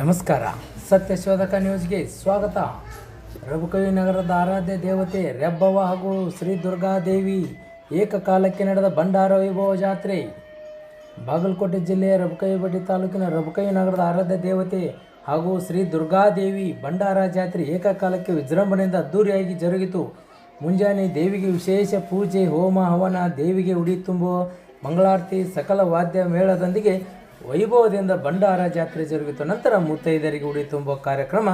ನಮಸ್ಕಾರ. ಸತ್ಯಶೋಧಕ ನ್ಯೂಸ್ಗೆ ಸ್ವಾಗತ. ರಘುಕವಿ ನಗರದ ಆರಾಧ್ಯ ದೇವತೆ ರೆಬ್ಬವ ಹಾಗೂ ಶ್ರೀ ದುರ್ಗಾದೇವಿ ಏಕಕಾಲಕ್ಕೆ ನಡೆದ ಭಂಡಾರ ವೈಭವ ಜಾತ್ರೆ. ಬಾಗಲಕೋಟೆ ಜಿಲ್ಲೆಯ ರಬಕವಿಬಡ್ಡಿ ತಾಲೂಕಿನ ರಬಕವಿ ನಗರದ ಆರಾಧ್ಯ ದೇವತೆ ಹಾಗೂ ಶ್ರೀ ದುರ್ಗಾದೇವಿ ಭಂಡಾರ ಜಾತ್ರೆ ಏಕಕಾಲಕ್ಕೆ ವಿಜೃಂಭಣೆಯಿಂದ ಅದ್ದೂರಿಯಾಗಿ ಜರುಗಿತು. ಮುಂಜಾನೆ ದೇವಿಗೆ ವಿಶೇಷ ಪೂಜೆ, ಹೋಮ, ಹವನ, ದೇವಿಗೆ ಉಡಿ ತುಂಬುವ, ಮಂಗಳಾರತಿ, ಸಕಲ ವಾದ್ಯ ಮೇಳದೊಂದಿಗೆ ವೈಭವದಿಂದ ಭಂಡಾರ ಜಾತ್ರೆ ಜರುಗಿತು. ನಂತರ ಮುತ್ತೈದರಿಗೆ ಉಡಿ ತುಂಬುವ ಕಾರ್ಯಕ್ರಮ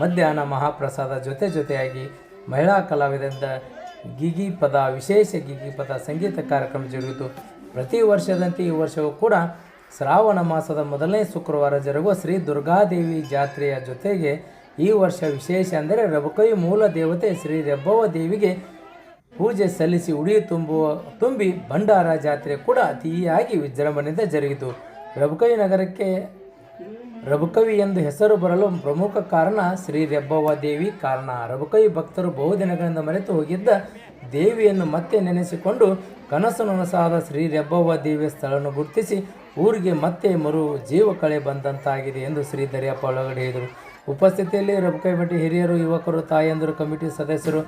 ಮಧ್ಯಾಹ್ನ ಮಹಾಪ್ರಸಾದ ಜೊತೆ ಜೊತೆಯಾಗಿ ಮಹಿಳಾ ಕಲಾವಿದರಿಂದ ಗಿಗಿ ಪದ ವಿಶೇಷ ಗಿಗಿ ಪದ ಸಂಗೀತ ಕಾರ್ಯಕ್ರಮ ಜರುಗಿತು. ಪ್ರತಿ ವರ್ಷದಂತೆ ಈ ವರ್ಷವೂ ಕೂಡ ಶ್ರಾವಣ ಮಾಸದ ಮೊದಲನೇ ಶುಕ್ರವಾರ ಜರುಗುವ ಶ್ರೀ ದುರ್ಗಾದೇವಿ ಜಾತ್ರೆಯ ಜೊತೆಗೆ ಈ ವರ್ಷ ವಿಶೇಷ ಅಂದರೆ ರಬಕೈ ಮೂಲ ದೇವತೆ ಶ್ರೀ ರೆಬ್ಬವ ದೇವಿಗೆ ಪೂಜೆ ಸಲ್ಲಿಸಿ ಉಡಿ ತುಂಬುವ, ತುಂಬಿ ಭಂಡಾರ ಜಾತ್ರೆ ಕೂಡ ಅತಿಯಾಗಿ ವಿಜೃಂಭಣೆಯಿಂದ ಜರುಗಿತು. ರಬಕೈ ನಗರಕ್ಕೆ ರಬಕವಿ ಎಂದು ಹೆಸರು ಬರಲು ಪ್ರಮುಖ ಕಾರಣ ಶ್ರೀ ರೆಬ್ಬವ್ವ ದೇವಿ. ಕಾರಣ ರಬುಕವಿ ಭಕ್ತರು ಬಹುದಿನಗಳಿಂದ ಮರೆತು ಹೋಗಿದ್ದ ದೇವಿಯನ್ನು ಮತ್ತೆ ನೆನೆಸಿಕೊಂಡು ಕನಸು ನನಸಾದ ಶ್ರೀ ರೆಬ್ಬವ್ವ ದೇವಿಯ ಸ್ಥಳವನ್ನು ಗುರುತಿಸಿ ಊರಿಗೆ ಮತ್ತೆ ಮರು ಜೀವ ಕಳೆ ಬಂದಂತಾಗಿದೆ ಎಂದು ಶ್ರೀ ದರ್ಯಪ್ಪ ಒಳಗಡೆ ಹೇಳಿದರು. ಉಪಸ್ಥಿತಿಯಲ್ಲಿ ರಬಕವಿ ಭಟ್ಟಿ ಹಿರಿಯರು, ಯುವಕರು, ತಾಯಂದರು, ಕಮಿಟಿ ಸದಸ್ಯರು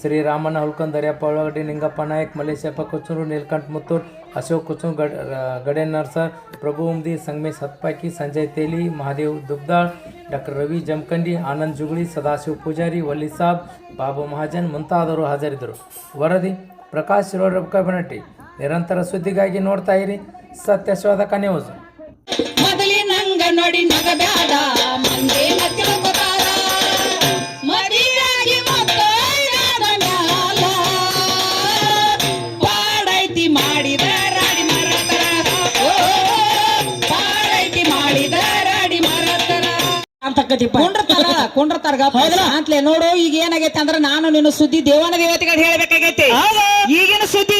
ಶ್ರೀ ರಾಮಣ್ಣ ಹುಲ್ಕನ್ ದರ್ಯಪ್ಪ ಒಳಗಡೆ ನಿಂಗಪ್ಪ ನಾಯಕ್ ಮಲೇಶಪ್ಪ ಕೊಚ್ಚೂರು ನೀಲ್ಕಂಠ್ ಮುತ್ತೂರ್ ಅಶೋಕ್ ಕುಚು ಗಡ್ ಗಡೇನರ್ ಸರ್ ಪ್ರಭು ಉಮ್ದಿ ಸಂಗಮೇಶ್ ಹತ್ಪಾಕಿ ಸಂಜಯ್ ತೇಲಿ ಮಹಾದೇವ್ ದುಬ್ದಾಳ್ ಡಾಕ್ಟರ್ ರವಿ ಜಮಖಂಡಿ ಆನಂದ್ ಜುಗುಳಿ ಸದಾಶಿವ ಪೂಜಾರಿ ವಲ್ಲಿ ಸಾಬ್ ಬಾಬು ಮಹಾಜನ್ ಮುಂತಾದವರು ಹಾಜರಿದ್ದರು ವರದಿ ಪ್ರಕಾಶ್ ಶಿರೋಡ್ರಬ್ಕ ಬನಟ್ಟಿ ನಿರಂತರ ಸುದ್ದಿಗಾಗಿ ನೋಡ್ತಾ ಇರಿ ಸತ್ಯಶೋಧಕ ನ್ಯೂಸ್ ಕುಂಡ್ರತಾರ ಅಂತಲೇ ನೋಡು ಈಗ ಏನಾಗೈತೆ ಅಂದ್ರೆ ನಾನು ನಿನ್ನ ಸುದ್ದಿ ದೇವನ ದೇವತೆಗಳು ಹೇಳಬೇಕಾಗೈತೆ. ಈಗಿನ ಸುದ್ದಿ